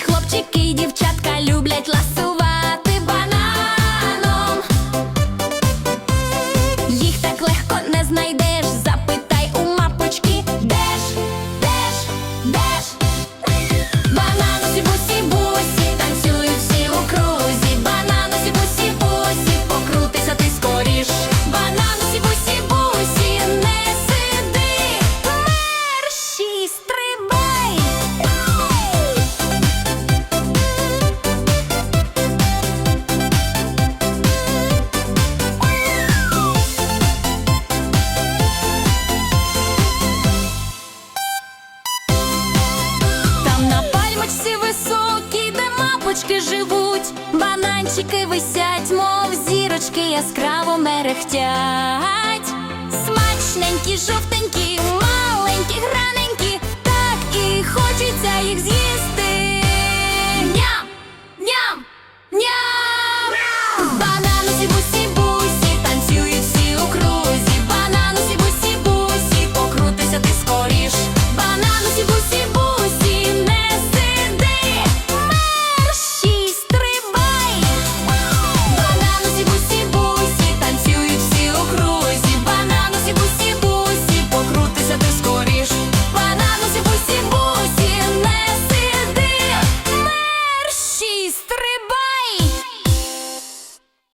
Хлопчики і дівчатка люблять ласки Грибочки живуть, бананчики висять, мов зірочки яскраво мерехтять. Смачненькі, жовтенькі, маленькі, граненькі, так і хочеться їх з'їсти.